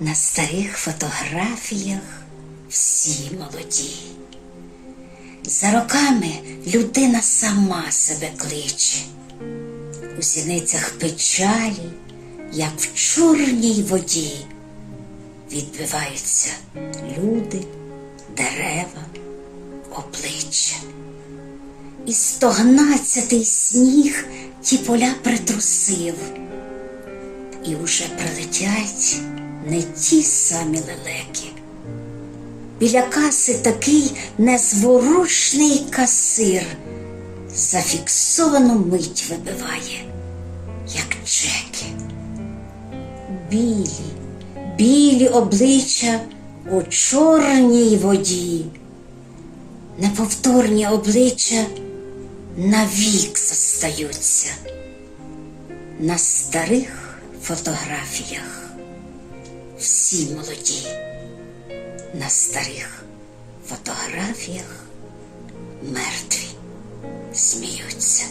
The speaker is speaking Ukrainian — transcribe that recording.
На старих фотографіях всі молоді. За роками людина сама себе кличе. У сіницях печалі, як в чорній воді, відбиваються люди, дерева, обличчя. І стогнадцятий сніг ті поля притрусив, і уже прилетять не ті самі лелеки. Біля каси такий незворушний касир зафіксовану мить вибиває, як чеки. Білі, білі обличчя у чорній воді, неповторні обличчя навік застаються на старих фотографіях. Всі молоді на старих фотографіях мертві сміються.